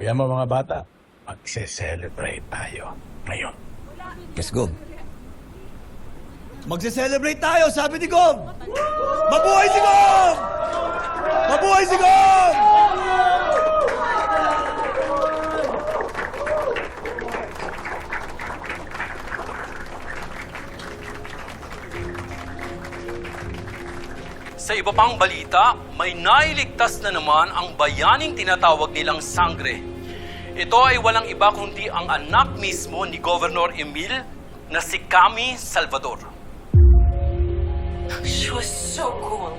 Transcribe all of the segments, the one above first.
Kaya mo mga bata, magse-celebrate tayo ngayon. Let's go. Magse-celebrate tayo, sabi ni Gob! Mabuhay si Gob! Mabuhay si Gob! Iba pang balita, may nailigtas na naman ang bayaning tinatawag nilang sangre. Ito ay walang iba kundi ang anak mismo ni Governor Emil na si Cami Salvador. She was so cool.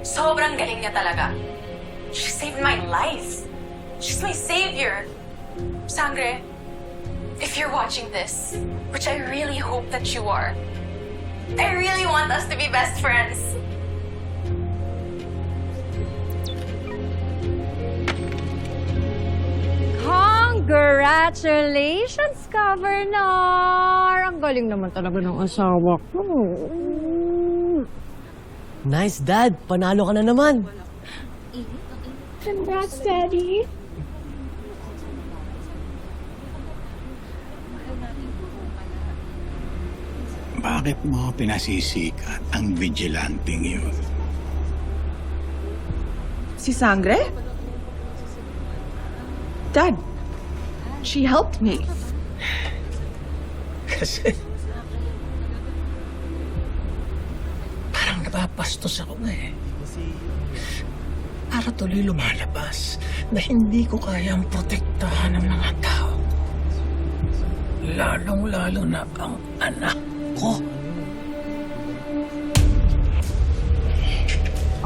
Sobrang galing niya talaga. She saved my life. She's my savior. Sangre, if you're watching this, which I really hope that you are, I really want us to be best friends. Congratulations, Governor! Ang galing naman talaga ng asawa ko. Nice, Dad. Panalo ka na naman. Congrats, Daddy. Bakit mo pinasisikat ang vigilanting yun? Si Sangre? Dad, she helped me. Kasi... Parang napapastos ako na eh. Para tuloy lumalabas na hindi ko kayang protektahan ng mga tao. Lalong-lalo na ang anak ko.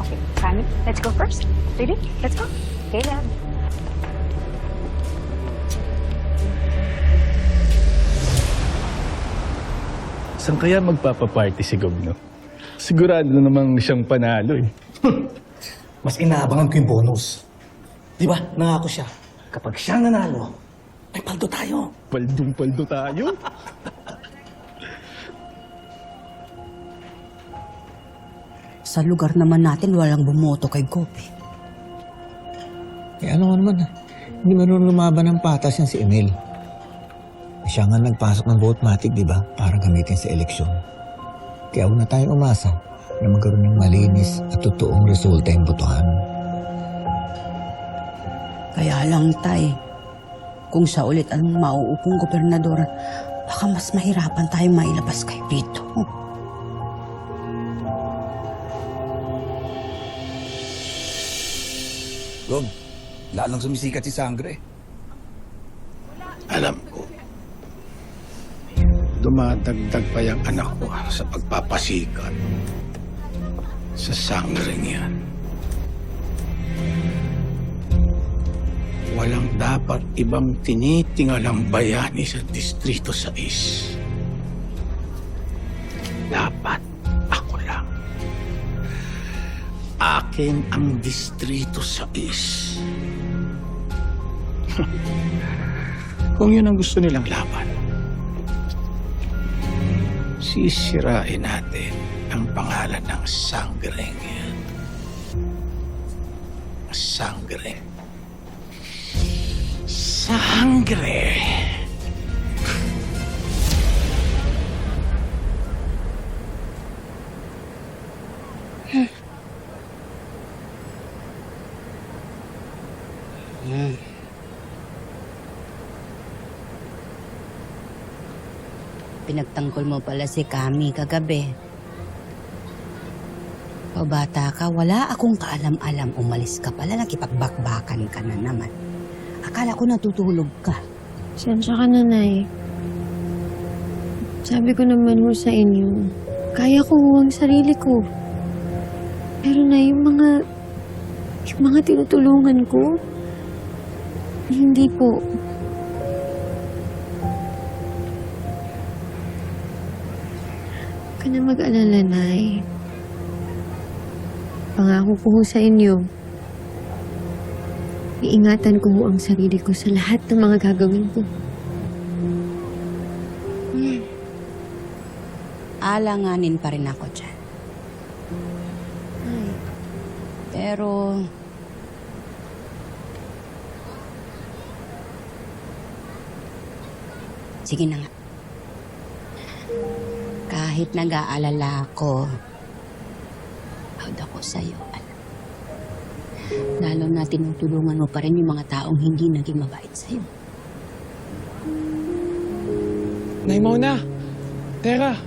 Okay, Sammy, let's go first. Ready? Let's go. Okay, Dad. Saan kaya magpapaparty si Gobno? Sigurado namang siyang panalo eh. Mas inaabangan ko yung bonus. Di ba? Nangako siya. Kapag siya nanalo, may paldo tayo. Paldong-paldo tayo. Sa lugar naman natin, walang bumoto kay Gopi. Eh ano naman, hindi marunong lumaban ng patas yan si Emil. Siya nga nagpasok ng vote-matic, di ba? Para gamitin sa eleksyon. Kaya huwag na tayo umasa na magkaroon ng malinis at totoong resulta yung botohan. Kaya lang, Tay, kung siya ulit ang mauupong gobernador, baka mas mahirapan tayo mailabas kay Vito. Gob, lalong sumisikat si Sangre. Alam ko, dumadagdag pa yung anak ko sa pagpapasikat sa sanggring yan. Walang dapat ibang tinitingalang bayani sa Distrito 6. Dapat ako lang. Akin ang Distrito 6. Kung yun ang gusto nilang laban, sisirain natin ang pangalan ng sanggring yan. Sangre. Sangre. Pinagtanggol mo pala si Kami kagabi. Pabata ka, wala akong kaalam-alam. Umalis ka pala, nakipagbakbakan ka na naman. Akala ko natutulog ka. Sensya ka na, Nay. Sabi ko naman ho sa inyo, kaya ko ang sarili ko. Pero na yung mga, yung mga tinutulungan ko, hindi po. Huwag ka na mag-alala, Nay. Pangako ko ho sa inyo, iingatan ko ho ang sarili ko sa lahat ng mga gagawin ko. Alanganin pa rin ako dyan. Pero, Sige na nga. Kahit nag-aalala ako, proud ako sa'yo, anak. Lalo na tinutulungan mo pa rin yung mga taong hindi naging mabait sa'yo. Nay Mona! Teka!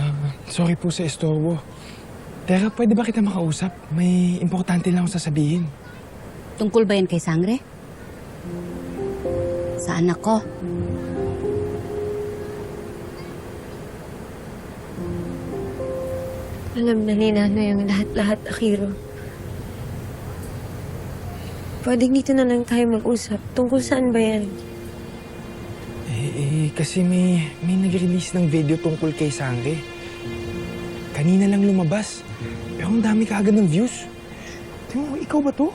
Ah, sorry po sa estorbo. Teka, pwede ba kita makausap? May importante lang akong sasabihin. Tungkol ba yan kay Sangre? Sa anak ko? Alam na ni Nanay ang lahat-lahat, Akiro. Pwedeng dito na lang tayo mag-usap. Tungkol saan ba yan? Eh, eh, kasi may, may nag-release ng video tungkol kay Sangre. Kanina lang lumabas. Pero ang dami kaagad ng views. Tingnan mo, ikaw ba to?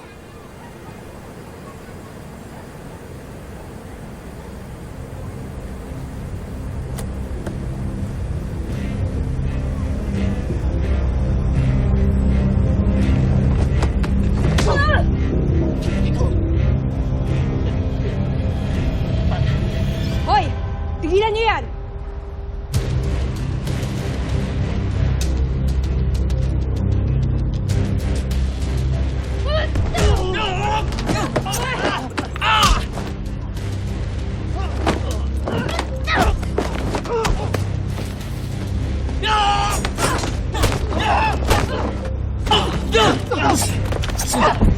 Listen.